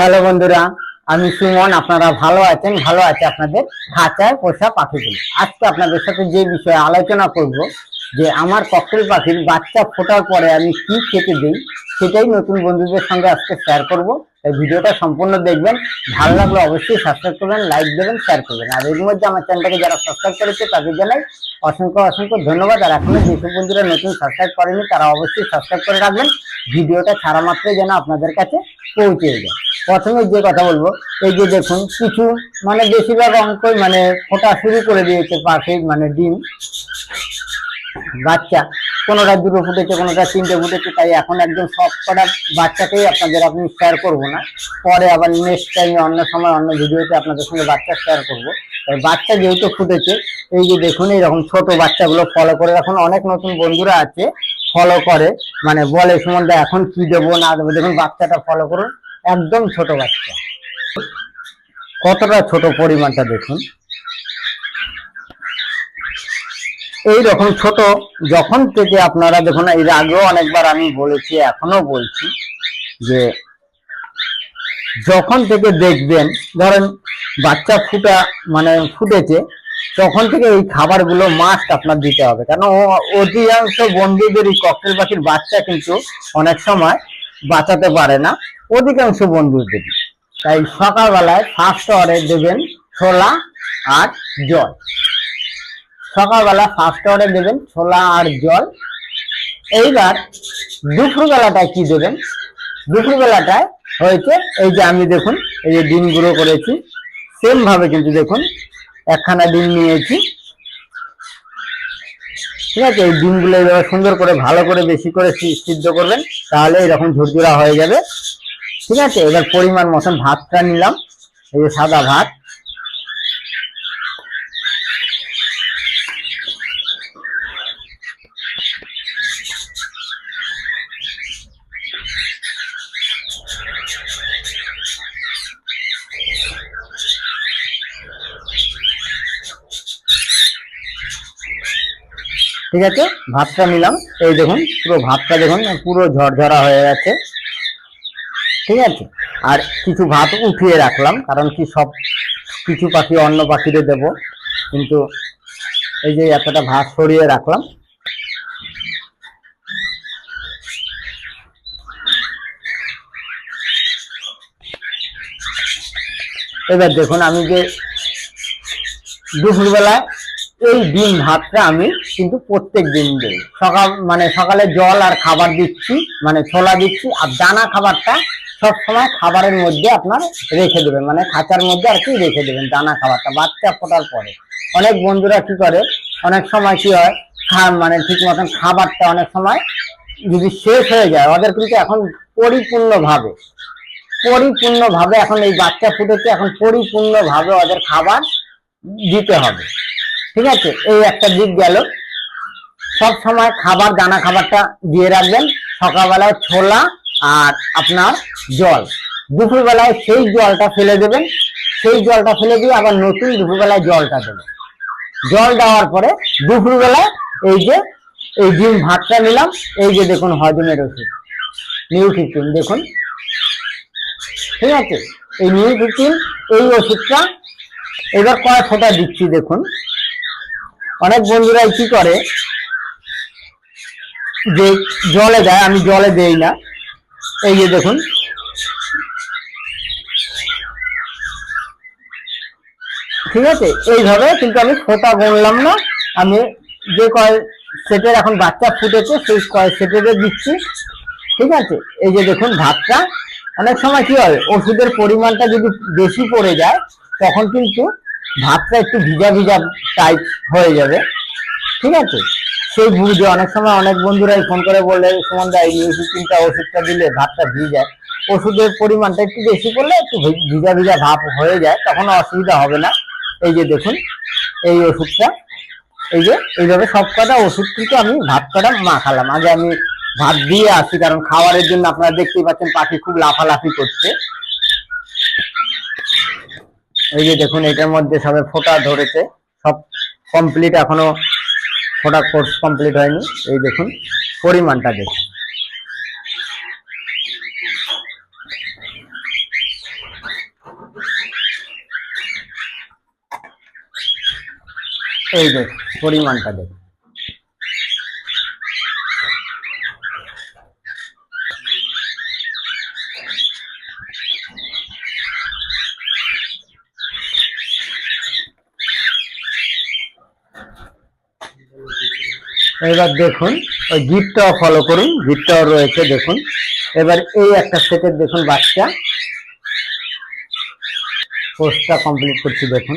Hello বন্ধুরা, আমি সুমন, আপনারা ভালো আছেন? ভালো আছে আপনাদের খাঁচায় পোষা পাখিগুলো। আজকে আপনাদের সাথে যে বিষয়ে আলোচনা করব যে আমার ককটেল পাখির বাচ্চা ফোটার পরে আমি কি খেতে দিই, সেটাই নতুন বন্ধুদের সঙ্গে আজকে শেয়ার করব। এই ভিডিওটা সম্পূর্ণ দেখবেন। ভালো লাগলে অবশ্যই সাবস্ক্রাইব করবেন লাইক দেবেন শেয়ার করবেন। আর এর মধ্যে আমার চ্যানেলটাকে যারা সাবস্ক্রাইব করেছে, তাদের জানাই অসংখ্য অসংখ্য ধন্যবাদ। আর এখনও যেসব বন্ধুরা নতুন সাবস্ক্রাইব করেনি, তারা অবশ্যই সাবস্ক্রাইব করে রাখবেন। ভিডিওটা ছাড়া মাত্রই যেন আপনাদের কাছে পৌঁছে যায়। প্রথমে যে কথা বলব, এই যে দেখুন, কিছু মানে বেশিরভাগ অঙ্কই মানে ফোটা শুরু করে দিয়েছে পাখির মানে ডিম। বাচ্চা, কোনোটা দুটো ফুটেছে, কোনোটা তিনটে ফুটেছে, তাই এখন একদম সব কটা বাচ্চাকেই আপনাদের আপনি শেয়ার করব না। পরে আবার নেক্সট টাইমে অন্য সময় অন্য ভিডিওতে আপনাদের সঙ্গে বাচ্চা শেয়ার করব। বাচ্চা যেহেতু ফুটেছে, এই যে দেখুন, এইরকম ছোট বাচ্চাগুলো ফলো করে। এখন অনেক নতুন বন্ধুরা আছে ফলো করে। মানে বলে সুমনদা এখন কি দেবো না দেবো? দেখুন, বাচ্চাটা ফলো করুন। একদম ছোট বাচ্চা। কতটা ছোট পরিমাণটা দেখুন। এই রকম ছোট, যখন থেকে আপনারা দেখুন, এর আগেও অনেকবার আমি বলেছি, এখনও বলছি যে যখন থেকে দেখবেন, ধরেন বাচ্চা ফুটা মানে ফুটেছে, তখন থেকে এই খাবারগুলো মাস্ট আপনার দিতে হবে। কারণ অধিকাংশ বন্ধুদেরই ককটেল পাখির বাচ্চা কিন্তু অনেক সময় বাঁচাতে পারে না, অধিকাংশ বন্ধুদেরই তাই সকালবেলায় ফার্স্ট অর্ডে দেবেন ছোলা আর জল। সকালবেলা ফার্স্ট অর্ডে দেবেন ছোলা আর জল। এইবার দুপুরবেলাটায় কি দেবেন? দুপুরবেলাটায় হয়েছে, এই যে আমি দেখুন, এই যে ডিম গুঁড়ো করেছি সেম ভাবে কিন্তু দেখুন, একখানা ডিম নিয়েছি। ঠিক আছে, এই ডিমগুলো এইভাবে সুন্দর করে, ভালো করে, বেশি করে সিদ্ধ করবেন, তাহলে এরকম ঝুরঝুরা হয়ে যাবে। ঠিক আছে, এবার পরিমাণ মতন ভাতটা নিলাম, এই যে সাদা ভাত। ঠিক আছে? ভাতটা নিলাম। এই দেখুন, পুরো ভাতটা দেখুন, পুরো ঝরঝরা হয়ে গেছে। ঠিক আছে? আর কিছু ভাত উঠিয়ে রাখলাম, কারণ কি সব কিছু পাখি, অন্য পাখিদের দেব। কিন্তু এই যে এতটা ভাত সরিয়ে রাখলাম। এবার দেখুন আমি যে দুপুরবেলা এই ডিম ভাতটা আমি কিন্তু প্রত্যেক দিন দিই। সকাল মানে সকালে জল আর খাবার দিচ্ছি মানে ছোলা দিচ্ছি, আর দানা খাবারটা সব সময় খাবারের মধ্যে আপনার রেখে দেবেন মানে খাঁচার মধ্যে আর কি রেখে দেবেন দানা খাবারটা, বাচ্চা ফোটার পরে। অনেক বন্ধুরা কি করে, অনেক সময় কি হয় মানে ঠিক মতন খাবারটা অনেক সময় যদি শেষ হয়ে যায়, ওদের কিন্তু এখন পরিপূর্ণভাবে পরিপূর্ণভাবে এখন এই বাচ্চা ফুটেছে, এখন পরিপূর্ণভাবে ওদের খাবার দিতে হবে। ঠিক আছে? এই একটা দিক গেল। সব সময় খাবার, দানা খাবারটা দিয়ে রাখবেন। সকালবেলায় ছোলা আর আপনার জল। দুপুরবেলায় সেই জলটা ফেলে দেবেন। সেই জলটা ফেলে দিয়ে আবার নতুন দুপুরবেলায় জলটা দেবেন। জল দেওয়ার পরে দুপুরবেলায় এই যে, এই ডিম ভাতটা নিলাম। এই যে দেখুন, হজমের ওষুধ। নিউট্রিশন, দেখুন। ঠিক আছে? এই নিউট্রিশন, এই ওষুধটা এবার কয় ফোঁটা দিচ্ছি, দেখুন। অনেক বন্ধুরাই কি করে যে জলে দেয় আমি জলে দেই না। এই যে দেখুন। ঠিক আছে? এইভাবে কিন্তু আমি ফোঁটা গুনলাম না। আমি যে কয় সেটের এখন বাচ্চা ফুটেছে, সেই কয় সেটের দিচ্ছি। ঠিক আছে? এই যে দেখুন ভাতটা। অনেক সময় কি হয়, ওষুধের পরিমাণটা যদি বেশি পড়ে যায়, তখন কিন্তু ভাতটা একটু ভিজা ভিজা টাইপ হয়ে যাবে। ঠিক আছে? সেই বুঝে অনেক সময় অনেক বন্ধুরাই ফোন করে বললে সুমন দা এই নিউট্রিশনটা ওষুধটা দিলে ভাতটা ভিজে যায়। ওষুধের পরিমাণটা একটু বেশি করলে একটু ভিজা ভিজা ভাব হয়ে যায়, তখন অসুবিধা হবে না। এই যে দেখুন, এই ওষুধটা, এই যে এইভাবে সব কটা ওষুধ কিন্তু আমি ভাত কটা মাখালাম। আগে আমি ভাত দিয়ে আসি, কারণ খাবারের জন্য আপনারা দেখতেই পাচ্ছেন পাখি খুব লাফালাফি করছে। এই যে দেখুন, এটার মধ্যে সবে ফোঁটা ধরেছে, সব কমপ্লিট এখনও ফোটা কোর্স কমপ্লিট হয়নি। এই দেখুন পরিমাণটা দেখুন। এই দেখুন পরিমাণটা দেখুন। এবার দেখুন, ওই গিফটটাও ফলো করুন গিফটটাও রয়েছে, দেখুন। এবার এই একটা সেটের দেখুন বাচ্চা। কোর্সটা কমপ্লিট করছি, দেখুন।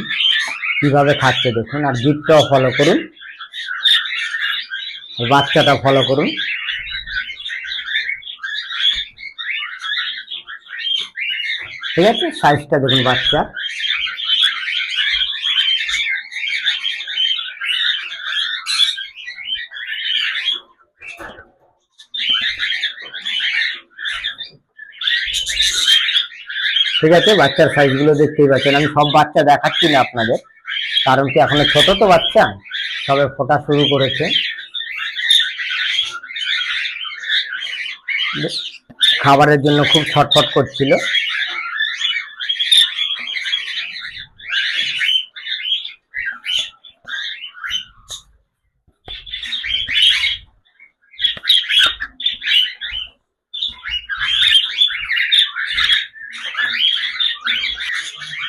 কীভাবে খাচ্ছে, দেখুন, আর গিফটটাও ফলো করুন। বাচ্চাটা ফলো করুন। ঠিক আছে? সাইজটা দেখুন বাচ্চা। ঠিক আছে, বাচ্চার সাইজগুলো দেখতেই পাচ্ছেন। আমি সব বাচ্চা দেখাচ্ছি না আপনাদের, কারণ কি এখনও ছোট তো বাচ্চা, সবে ফোটা শুরু করেছে। খাবারের জন্য খুব ছটফট করছিল।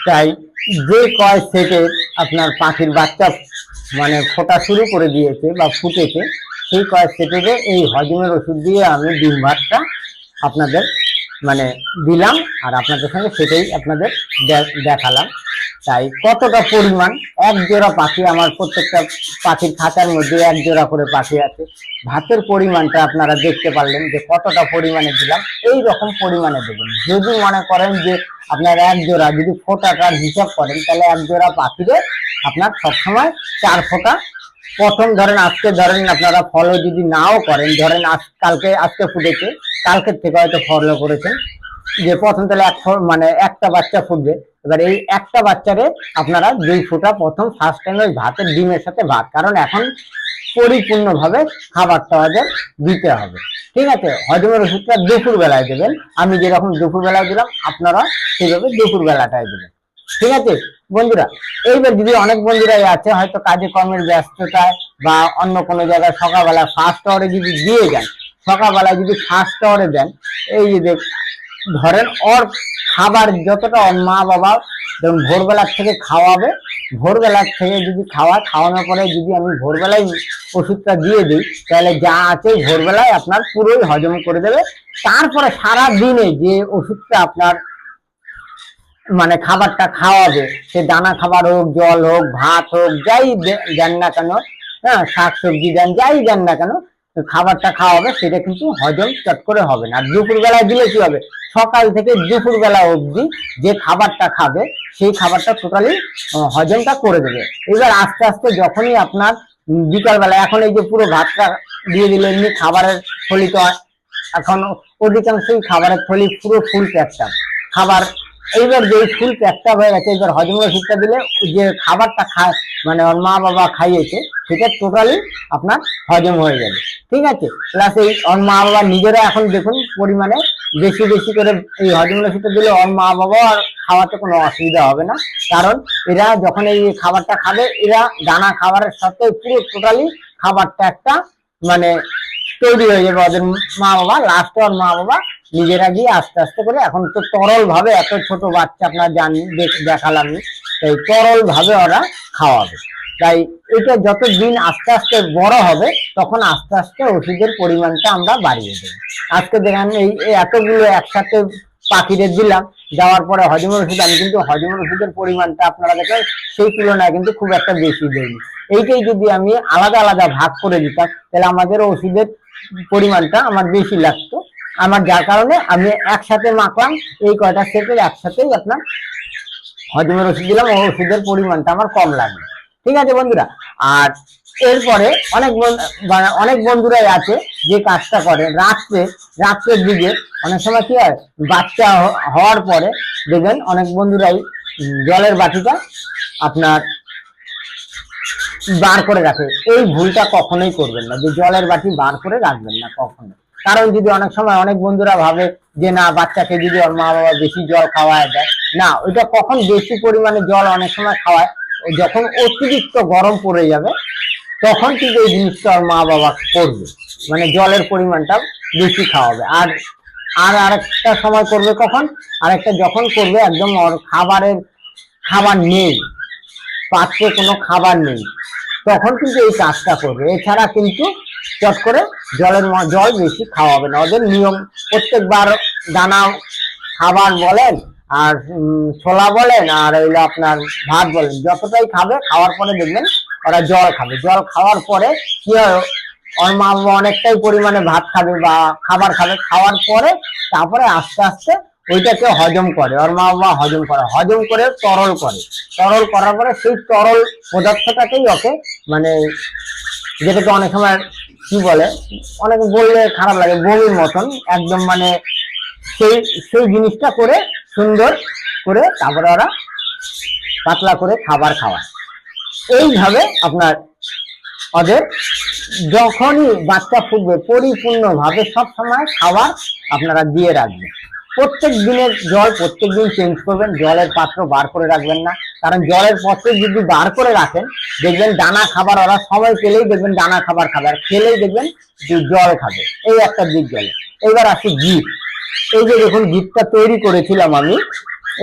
তাই যে কয় থেকে আপনার পাখির বাচ্চা মানে ফোটা শুরু করে দিয়েছে বা ফুটেছে, সেই কয় সেটের এই হজমের ওষুধ দিয়ে আমি ডিম ভাতটা আপনাদের মানে দিলাম আর আপনাদের সঙ্গে সেটাই আপনাদের দেখালাম। তাই কতটা পরিমাণ? এক জোড়া পাখি আমার প্রত্যেকটা পাখির খাঁচার মধ্যে এক জোড়া করে পাখি আছে। ভাতের পরিমাণটা আপনারা দেখতে পারলেন যে কতটা পরিমাণে দিলাম। এই রকম পরিমাণে দেবেন। যদি মনে করেন যে আপনার এক জোড়া যদি ফোটাটার হিসাব করেন, তাহলে এক জোড়া পাখিরে আপনার সবসময় চার ফোঁটা। প্রথম ধরেন আজকে ধরেন আপনারা ফলো যদি নাও করেন, ধরেন আজ কালকে, আজকে ফুটেছে, কালকের থেকে হয়তো ফলো করেছেন। যে প্রথম তাহলে এক মানে একটা বাচ্চা ফুটবে। এবার এই একটা বাচ্চারে আপনারা দুই ফুটা প্রথম ফার্স্ট টাইম ওই ভাতের, ডিমের সাথে ভাত। কারণ এখন পরিপূর্ণভাবে খাবারটা ওদের দিতে হবে। ঠিক আছে? হজমের ওষুধটা দুপুর বেলায় দেবেন। আমি যেরকম দুপুর বেলায় দিলাম, আপনারা সেইভাবে দুপুর বেলাটায় দেবেন। ঠিক আছে? বন্ধুরা, এইবার যদি অনেক বন্ধুরাই আছে, হয়তো কাজে কর্মের ব্যস্ততায় বা অন্য কোনো জায়গায় সকালবেলা ফার্স্ট আওয়ারে যদি দিয়ে যান, সকালবেলায় যদি ফার্স্ট আওয়ারে দেন, এই যে ধরেন ওর খাবার যতটা মা বাবা ধরুন ভোরবেলার থেকে খাওয়াবে, ভোরবেলার থেকে যদি খাওয়া, খাওয়ানোর পরে যদি আমি ভোরবেলায় ওষুধটা দিয়ে দিই, তাহলে যা আছে ভোরবেলায় আপনার পুরোই হজম করে দেবে। তারপরে সারা দিনে যে ওষুধটা আপনার মানে খাবারটা খাওয়াবে, সে দানা খাবার হোক, জল হোক, ভাত হোক, যাই দেন না কেন হ্যাঁ শাক সবজি দেন, যাই দেন না কেন খাবারটা খাওয়া হবে, সেটা কিন্তু হজম চট করে হবে না। আর দুপুর বেলায় দিলে কি হবে? সকাল থেকে দুপুর বেলা অবধি যে খাবারটা খাবে, সেই খাবারটা টোটালি হজমটা করে দেবে। এবার আস্তে আস্তে যখনই আপনার বিকাল বেলা এখন এই যে পুরো ভাতটা দিয়ে দিলে, এমনি খাবারের থলি তো আর- এখন অধিকাংশই খাবারের থলি পুরো ফুল প্যাকটা খাবার এইবার যে ফুল প্যাকটা হয়ে গেছে এবার হজমের ওষুধটা দিলে যে খাবারটা খায় মানে ওর মা বাবা খাইয়েছে, সেটা টোটালি আপনার হজম হয়ে যাবে। ঠিক আছে? প্লাস এই ওর মা বাবা নিজেরা এখন দেখুন পরিমাণে বেশি বেশি করে এই হজমের ওষুধটা দিলে ওর মা বাবা আর খাওয়াতে কোনো অসুবিধা হবে না। কারণ এরা যখন এই খাবারটা খাবে, এরা দানা খাবারের সাথে পুরো টোটালি খাবারটা একটা মানে তৈরি হয়ে যাবে। ওদের মা বাবা লাস্টে ওর মা বাবা নিজেরা গিয়ে আস্তে আস্তে করে, এখন তো তরল ভাবে এত ছোট বাচ্চা আপনার জানি দেখালাম। তাই তরল ভাবে ওরা খাওয়াবে। তাই এটা যত দিন আস্তে আস্তে বড় হবে, তখন আস্তে আস্তে ওষুধের পরিমাণটা আমরা বাড়িয়ে দেবো। আজকে দেখেন এই এতগুলো একসাথে পাখিদের দিলাম, যাওয়ার পরে হজমের ওষুধ, আমি কিন্তু হজমের ওষুধের পরিমাণটা আপনারা দেখেন, সেই তুলনায় কিন্তু খুব একটা বেশি দেয়নি এইটাই যদি আমি আলাদা আলাদা ভাগ করে দিতাম, তাহলে আমাদের ওষুধের পরিমাণটা আমার বেশি লাগতো। আমার যার কারণে আমি একসাথে মাখলাম, এই কয়টা সেটের একসাথেই আপনার হজমের ওষুধ দিলাম, ও ওষুধের পরিমাণটা আমার কম লাগবে। ঠিক আছে বন্ধুরা? আর এরপরে অনেক মানে অনেক বন্ধুরাই আছে যে কাজটা করে। রাত্রে, রাত্রের দিকে অনেক সময় কি হয়, বাচ্চা হওয়ার পরে দেখবেন অনেক বন্ধুরাই জলের বাটিটা আপনার বার করে রাখে। এই ভুলটা কখনোই করবেন না, যে জলের বাটি বার করে রাখবেন না কখনো কারণ যদি অনেক সময় অনেক বন্ধুরা ভাবে যে, না, বাচ্চাকে যদি ওর মা বাবা বেশি জল খাওয়ায় দেয়। না, ওইটা কখন বেশি পরিমাণে জল অনেক সময় খাওয়ায় যখন অতিরিক্ত গরম পড়ে যাবে, তখন কিন্তু এই জিনিসটা ওর মা বাবা করবে। মানে জলের পরিমাণটা বেশি খাওয়াবে। আর আর আরেকটা সময় করবে কখন? আরেকটা যখন করবে, একদম ওর খাবারের খাবার নেই, পাত্রে কোনো খাবার নেই, তখন কিন্তু এই কাজটা করবে। এছাড়া কিন্তু চট করে জলের জল বেশি খাওয়াবে না। ওদের নিয়ম, প্রত্যেকবার দানা খাবার বলেন আর ছোলা বলেন আর হইল আপনার ভাত বলেন, যতটাই খাবে খাওয়ার পরে দেখবেন ওরা জল খাবে। জল খাওয়ার পরে কি হয়, ওর মা বাবা অনেকটাই পরিমাণে ভাত খাবে বা খাবার খাবে। খাওয়ার পরে তারপরে আস্তে আস্তে ওইটাকে হজম করে। ওর মা বাবা হজম করে। হজম করে তরল করে। তরল করার পরে সেই তরল পদার্থটাকেই ওকে মানে যেটাকে অনেক সময় কি বলে? অনেক বললে খারাপ লাগে বমির মতন। একদম মানে সেই সেই জিনিসটা করে সুন্দর করে তারপরে ওরা পাতলা করে খাবার খাওয়ায়। এইভাবে আপনার ওদের যখনই বাচ্চা ফুটবে, পরিপূর্ণভাবে সবসময় খাবার আপনারা দিয়ে রাখবেন। প্রত্যেক দিনের জল প্রত্যেক দিন চেঞ্জ করবেন, জলের পাত্র বার করে রাখবেন না। কারণ জলের পাত্র যদি বার করে রাখেন, দেখবেন দানা খাবার ওরা সময় পেলেই দেখবেন দানা খাবার খাবার খেলেই দেখবেন যে জল খাবে। এই একটা দিক গেল। এবার আসি গিফট। এই যে দেখুন, গিফটটা তৈরি করেছিলাম আমি।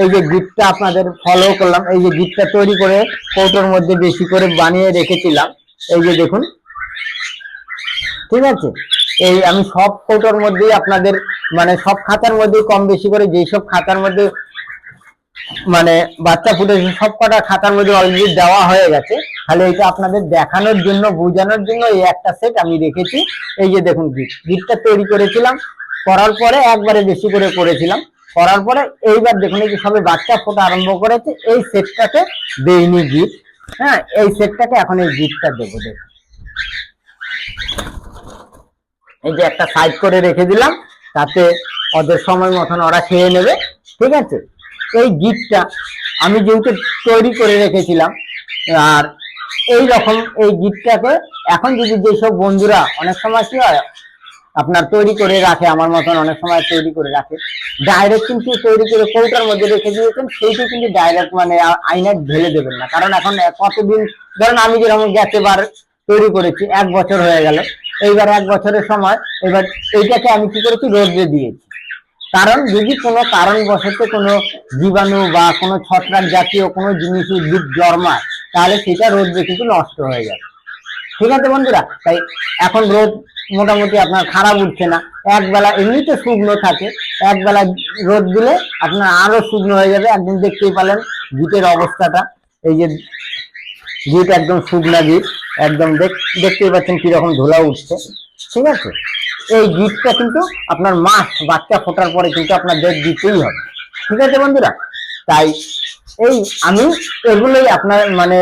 এই যে গিফটটা আপনাদের ফলো করলাম। এই যে গিফটটা তৈরি করে কৌটোর মধ্যে বেশি করে বানিয়ে রেখেছিলাম। এই যে দেখুন। ঠিক আছে? এই আমি সব কৌটোর মধ্যেই আপনাদের মানে সব খাতার মধ্যে কম বেশি করে যেই সব খাতার মধ্যে মানে বাচ্চা ফুটেছে, সব কটা খাতার মধ্যে অলরেডি দেওয়া হয়ে গেছে। তাহলে এটা আপনাদের দেখানোর জন্য, বোঝানোর জন্য এই একটা সেট আমি রেখেছি। এই যে দেখুন গিফট গিফটটা তৈরি করেছিলাম। করার পরে একবারে বেশি করে করেছিলাম। করার পরে এইবার দেখুন, এই যে সবে বাচ্চা ফোটা আরম্ভ করেছে, এই সেটটাকে দেইনি গিফট হ্যাঁ এই সেটটাকে এখন এই গিফটটা দেবো, দেখুন। এই যে একটা সাইড করে রেখে দিলাম, তাতে ওদের সময় মতন ওরা খেয়ে নেবে, ঠিক আছে? এই গিফটটা আমি যেহেতু তৈরি করে রেখেছিলাম, আর এই রকম এই গিফটটাকে এখন যদি যেসব বন্ধুরা, অনেক সময় কি হয়, আপনার তৈরি করে রাখে, আমার মতন অনেক সময় তৈরি করে রাখে ডাইরেক্ট কিন্তু তৈরি করে কৌটার মধ্যে রেখে দিয়েছেন, সেইটা কিন্তু ডাইরেক্ট মানে আ- আয়নায় ঢেলে দেবেন না। কারণ এখন, কতদিন, ধরেন আমি যেরকম গেছে বার তৈরি করেছি, এক বছর হয়ে গেল এইবার এক বছরের সময়, এবার এইটাকে আমি কি করেছি রোদ্রে দিয়েছি। কারণ যদি কোনো কারণবশত কোনো জীবাণু বা কোনো ছত্রাক জাতীয় কোনো জিনিস উদ্ভিদ জন্মায়, তাহলে সেটা রোদ্রে কিন্তু নষ্ট হয়ে যাবে। ঠিক আছে বন্ধুরা? তাই এখন রোদ মোটামুটি আপনার খারাপ উঠছে না। একবেলা এমনিতে শুকনো থাকে একবেলা রোদ দিলে আপনার আরও শুকনো হয়ে যাবে। একদিন দেখতেই পেলেন গিটের অবস্থাটা। এই যে গিট একদম শুকনা গিট একদম দেখতেই পাচ্ছেন কীরকম ধুলা উঠছে। ঠিক আছে? এই গিটটা কিন্তু আপনার মাস বাচ্চা ফোটার পরে কিন্তু আপনার দেখ দিতেই হবে। ঠিক আছে বন্ধুরা? তাই এই আমি এগুলোই আপনার মানে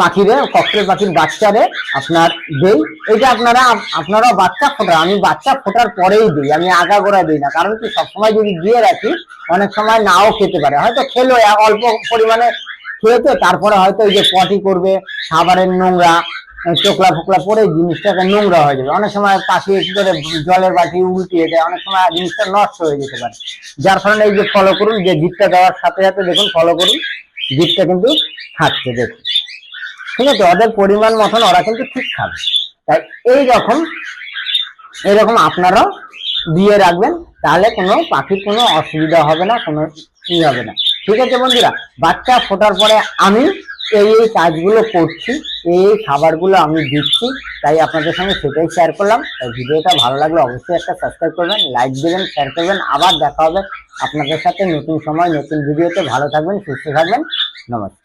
পাখিরে ককটেল পাখির বাচ্চারে আপনার দেই। এটা আপনারা আপনারা বাচ্চা ফোটা আমি বাচ্চা ফোটার পরেই দিই, আমি আগা গোড়া দিই না। কারণ কি, সবসময় যদি দিয়ে রাখি, অনেক সময় নাও খেতে পারে। হয়তো খেলো, অল্প পরিমাণে খেয়েছে, তারপরে হয়তো এই যে পটি করবে খাবারের নোংরা চোখলা ফোকলা পরে জিনিসটাকে নোংরা হয়ে যাবে। অনেক সময় পাখি কি করে জলের বাটি উল্টিয়ে দেয়, অনেক সময় জিনিসটা নষ্ট হয়ে যেতে পারে। যার কারণে এই যে ফলো করুন, যে গিটটা দেওয়ার সাথে সাথে দেখুন ফলো করুন গিটটা কিন্তু খাচ্ছে দেখুন। ঠিক আছে, ওদের পরিমাণ মতন ওরা কিন্তু ঠিক খাবে। তাই এই রকম এরকম আপনারাও দিয়ে রাখবেন, তাহলে কোনো পাখির কোনো অসুবিধা হবে না, কোনো হবে না। ঠিক আছে বন্ধুরা, বাচ্চা ফোটার পরে আমি এই এই কাজগুলো করছি, এই এই খাবারগুলো আমি দিচ্ছি, তাই আপনাদের সঙ্গে সেটাই শেয়ার করলাম। তাই ভিডিওটা ভালো লাগলে অবশ্যই একটা সাবস্ক্রাইব করবেন লাইক দেবেন শেয়ার করবেন, আবার দেখা হবে আপনাদের সাথে নতুন সময়, নতুন ভিডিওতে। ভালো থাকবেন, সুস্থ থাকবেন, নমস্কার।